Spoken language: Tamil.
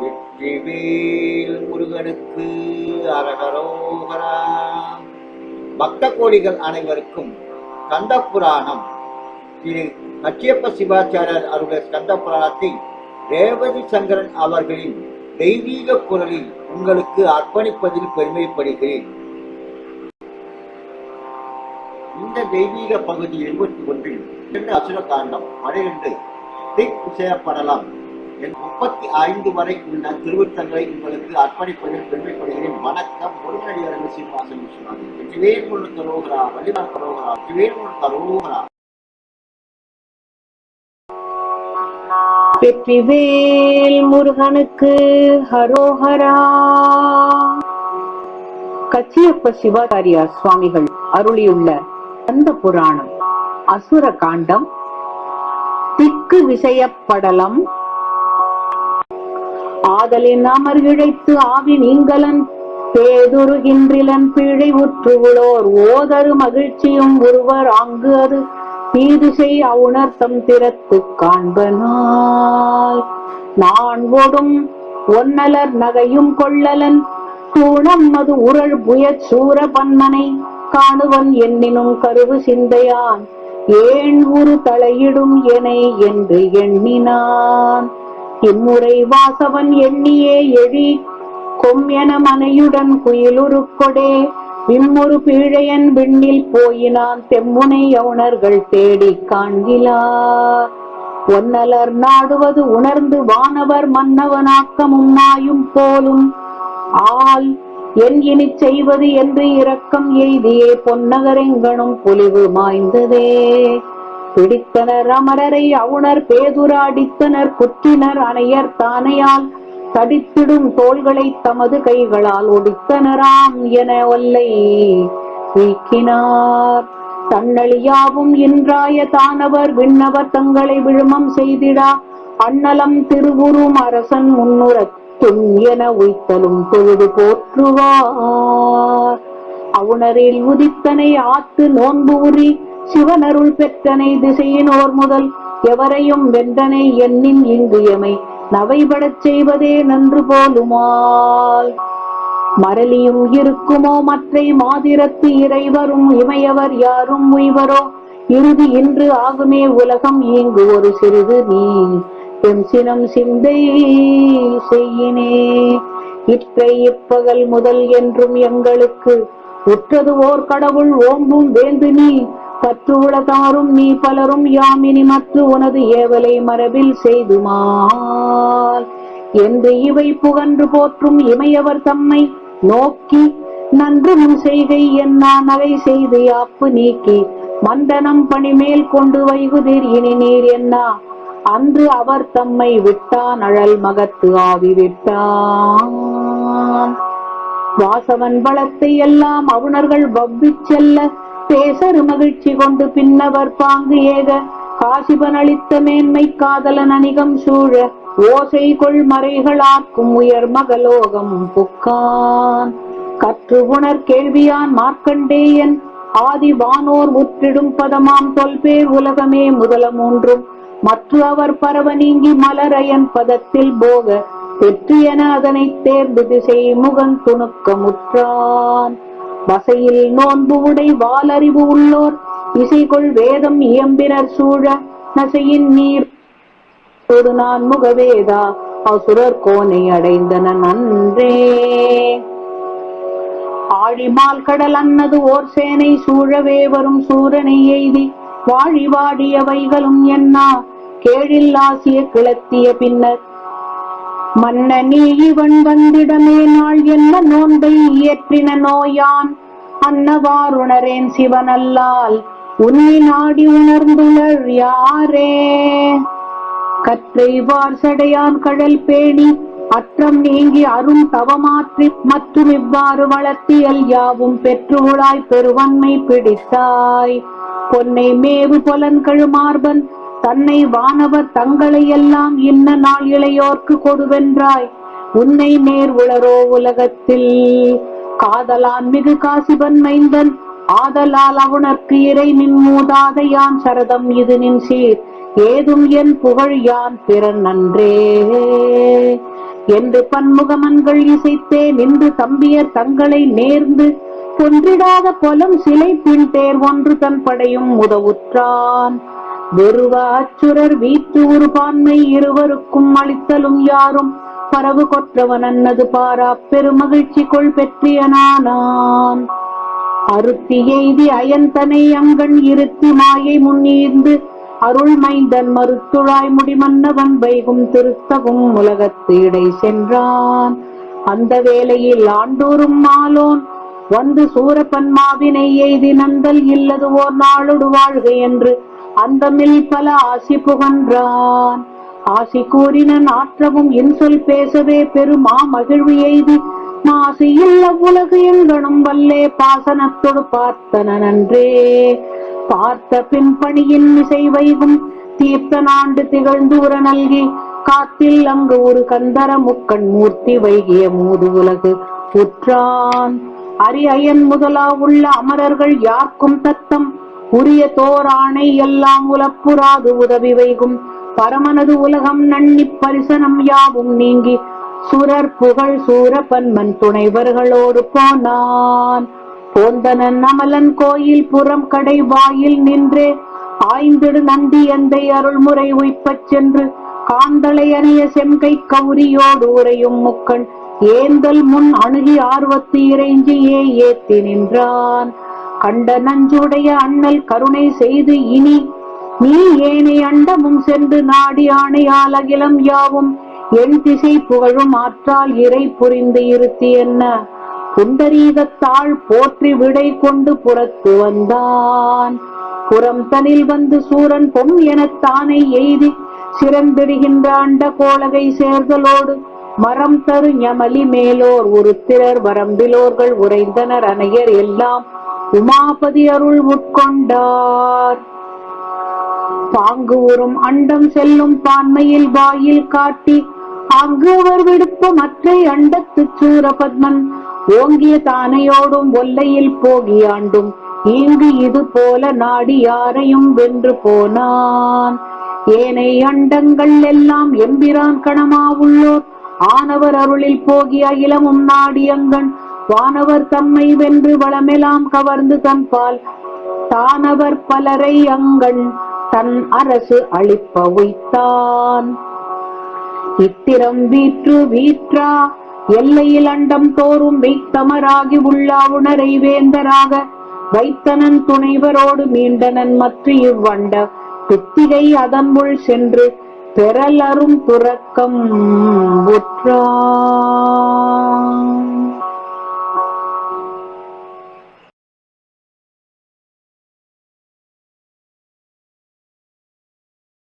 வெற்றிவேல் முருகனுக்கு அரகரோகரா. பக்த கோடிகள் அனைவருக்கும் கந்த புராணம் திரு கச்சியப்ப சிவாச்சாரியர் அவருடைய கந்த புராணத்தை ரேவதி சங்கரன் அவர்களின் தெய்வீக குரலில் உங்களுக்கு அர்ப்பணிப்பதில் பெருமைப்படுகிறேன். இந்த தெய்வீக பகுதி எழுபத்தி ஒன்றில் இரண்டு அசுர காண்டம் பனிரெண்டு திக் செய்யப்படலாம் என் முப்பத்தி ஐந்து வரை உள்ள திருவுத்தங்களை உங்களுக்கு அர்ப்பணிப்பதில் பெருமைப்படுகிறேன். வணக்கம். முருகனடியாரன் சீனிவாசன் விஸ்வநாதன். வெற்றிவேல் தரோகரா கரோகரா தரோகரா கரோகரா. தரோகரா வெற்றிவேல் முருகனுக்கு ஹரோஹரா. கச்சியப்ப சிவாச்சாரியார் சுவாமிகள் அருளியுள்ள அந்த புராணம் அசுர காண்டம் திக்கு விசயப்படலம் ஆதலின் அமர் இழைத்து ஆவி நீங்கலன் பேதுருகின்றிலன் பிழை உற்றுவுளோர் ஓதரு மகிழ்ச்சியும் ஒருவர் அங்கு அது தீது செய் அவுணர்த்தம் திறத்து காண்பனால் நான் ஓடும் ஒன்னலர் நகையும் கொள்ளலன் தூணம் அது உரள் புயச் சூர பன்மனை காணுவன் என்னினும் கருவு சிந்தையான். ஏன் உரு தலையிடும் எனை என்று எண்ணினான். இம்முறை வாசவன் எண்ணியே எழி கொம் என மனையுடன் குயிலுருக்கொடே இம்முறு பீழையன் விண்ணில் போயினான் தெம்முனை யவுணர்கள் தேடி காண்கிலார் ஒன்னலர் நாடுவது உணர்ந்து வானவர் மன்னவனாக்கமும் நாயும் போலும். ஆள் என் இனி செய்வது என்று இரக்கம் எய்தியே பொன்னகரெங்கனும் பொலிவு மாய்ந்ததே. பிடித்தனர் அமரரை அவுணர் பேதுராடித்தனர் குற்றினர் அணையர் தானையால் தடித்திடும் தோள்களை தமது கைகளால் ஒடித்தனராம் என ஒல்லை வீக்கினார் தன்னழியாவும் இன்றாய தானவர் விண்ணவர் தங்களை விழுமம் செய்திடா. அண்ணலம் திருவுரும் அரசன் முன்னுரத்தும் என உய்த்தலும் தொழுது போற்றுவார். அவுணரில் உதித்தனை ஆத்து நோன்பு உரி சிவனருள் பெற்றனை திசையினோர் முதல் எவரையும் வென்றனை எண்ணின் இங்கு எமை. நவைபடச் செய்வதே நன்று போலுமால். மரளியும் இருக்குமோ மற்றை மாதிரத்து இறைவரும் இமையவர் யாரும் உய்வரோ? இறுதி இன்று ஆகுமே உலகம் இங்கு ஒரு சிறிது நீ எம் சினம் சிந்தை செய்யினே. இற்றை இப்பகல் முதல் என்றும் எங்களுக்கு உற்றது ஓர் கடவுள் ஓம்பும் வேந்து நீ பற்று நீ பலரும் யாமினி மற்ற உனது ஏவலை மரபில் செய்துமால். என்று இவை புகன்று போற்றும் இமையவர் தம்மை நோக்கி நன்று முன் செய்கை என்ன நகை செய்து யாப்பு நீக்கி மந்தனம் பணிமேல் கொண்டு வைகுதிர் இனி நீர் என்ன. அன்று அவர் தம்மை விட்டான் அழல் மகத்து ஆவி விட்டான். வாசவன் பலத்தை எல்லாம் அவுணர்கள் வவ்விச் செல்ல பேசரு மகிழ்ச்சி கொண்டு பின்னவர் பாங்கு ஏக. காசிபன் அளித்த மேன்மை காதலன் அணிகம் சூழ. ஓசை கொள் மறைகளாக்கும் உயர் மகலோகம் புக்கான். கற்று உணர் கேள்வியான் மார்க்கண்டேயன். ஆதி வானோர் முற்றிடும் பதமாம் தொல்பேர் உலகமே முதல மூன்றும் மற்ற அவர் பரவ நீங்கி மலரயன் பதத்தில் போக. வெற்றி என அதனை தேர்ந்து திசை முகன் துணுக்கமுற்றான். வசையில் நோன்பு உடை வாலறிவு உள்ளோர். இசைகொள் வேதம் இயம்பினர் சூழ நசையின் நீர். ஒரு நான் முகவேதா அசுரர் கோனை அடைந்தன நன்றே. ஆழிமால் கடல் அன்னது ஓர் சேனை சூழவே வரும் சூரனை எய்தி. வாழி வாடிய வைகளும் என்னா கேழில்லாசிய கிளத்திய பின்னர். மன்ன நீ இவன் வந்திடமே நாள் என்ன நோன்பை இயற்றின நோயான். அன்னவாருணரேன் சிவனல்லால் உன்னை நாடி உணர்ந்துளர் யாரே? கற்றை வார் சடையான் கடல் பேணி அற்றம் நீங்கி அரும் தவமாற்றி மற்றும் இவ்வாறு வளர்த்தியல் யாவும் பெற்றுளாய் பெருவன்மை பிடித்தாய். பொன்னை மேவு பொலன்கழு மார்பன் தன்னை வானவர் தங்களை எல்லாம் இன்ன நாள் இளையோர்க்கு கொடுவென்றாய். உன்னை நேர் உளரோ உலகத்தில் காதலான் மிகு காசிபன் மைந்தன் ஆதலால் அவனுக்கு இறை நின் மூதாத யான் சரதம் இது நின் சீர். ஏதும் என் புகழ் யான் பிறன் நன்றே. என்று பன்முகமன்கள் இசைத்தே நின்று தம்பியர் தங்களை நேர்ந்து கொன்றிடாத பொலம் சிலை பின் தேர் ஒன்று தன் படையும் உதவுற்றான். வெறுவ அச்சுரர் வீட்டு உருபான்மை இருவருக்கும் அளித்தலும் யாரும் பரவு கொற்றவன் அன்னது பாரா. பெருமகிழ்ச்சி கொள் பெற்றியனானான். அருத்தி எய்தி அயந்தனை அங்கண் இருத்தி மாயை முன்னீர்ந்து அருள் மைந்தன் மருத்துழாய் முடிமன்னவன் வைகும் திருத்தகும் உலகத்து இடை சென்றான். அந்த வேளையில் ஆண்டோரும் மாலோன் வந்து சூரபன்மாவினை எய்தி நந்தல் இல்லது ஓர் நாளுடு வாழ்க என்று அந்தமில் பல ஆசி புகன்றான். ஆசி கூறினன் ஆற்றவும் இன்சொல் பேசவே பெருமா மகிழ்வு எய்தி. மாசு அவ்வுலகு எங்கனும் வல்லே பாசனத்தொடு பார்த்தன நன்றே. பார்த்த பின் பணியின் இசை வைகும் தீர்த்த நாண்டு திகழ்ந்தூர நல்கி. காத்தில் அங்கு ஒரு கந்தர முக்கண் மூர்த்தி வைகிய மூது உலகு உற்றான். அரியன் முதலா உள்ள அமரர்கள் யார்க்கும் தத்தம். உரிய தோராணை எல்லாம் உலப்புறாது உதவி வைகும். பரமனது உலகம் நன்னி பரிசனம் யாவும் நீங்கி சுரர் புகழ் சூரபன்மன் துணைவர்களோடு போனான். போந்தனன் அமலன் கோயில் புறம் கடை வாயில் நின்றே ஆய்ந்திடு நந்தி எந்தை அருள்முறை உய்ப்பச் சென்று காந்தளை அணிய செம்கை கௌரியோடு உரையும் முக்கண் ஏந்தல் முன் அணுகி ஆர்வத்து இறைஞ்சியே ஏத்தி நின்றான். கண்ட நஞ்சுடைய அண்ணல் கருணை செய்து இனி நீ ஏனை அண்டமும் சென்று நாடி ஆணையால் அகிலம் யாவும். என் திசை புகழும் ஆற்றால் இறை புரிந்து இருத்தி என்ன? புண்டரீகத்தாள் போற்றி விடை கொண்டு புறத்து வந்தான். புறம் தனில் வந்து சூரன் பொம் எனத் தானை எய்தி சிறந்திடுகின்ற அண்ட கோலகை சேர்தலோடு மரம் தரு ஞமலி மேலோர் உருத்திரர் வரம்பிலோர்கள் உறைந்தனர் அணையர் எல்லாம் உமாபதி அருள் உட்கொண்டார். பாங்கு உறும் அண்டம் செல்லும் பான்மையில் வாயில் காட்டி அங்கு அவர் விடுப்ப மற்றை அண்டத்து சூரபத்மன். ஓங்கிய தானையோடும் ஒல்லையில் போகியாண்டும் இங்கு இது போல நாடி யாரையும் வென்று போனான். ஏனை அண்டங்கள் எல்லாம் எம்பிரான் கணமா உள்ளோர் ஆனவர் அருளில் போகிய அகிலமும் நாடியங்கன் வானவர் தம்மை வென்று வளமெலாம் கவர்ந்து தன்பால் தானவர் பலரை அங்கண். தன் அரசு அளிப்ப வைத்தான். இத்திரம் வீற்று வீற்றா எல்லையில் அண்டம் தோறும் வைத்தமராகி உள்ளா உணரை வேந்தராக வைத்தனன் துணைவரோடு மீண்டனன் மற்ற இவ்வண்ட புத்திகை அதன்புள் சென்று பெறலரும் துறக்கம் உற்றான்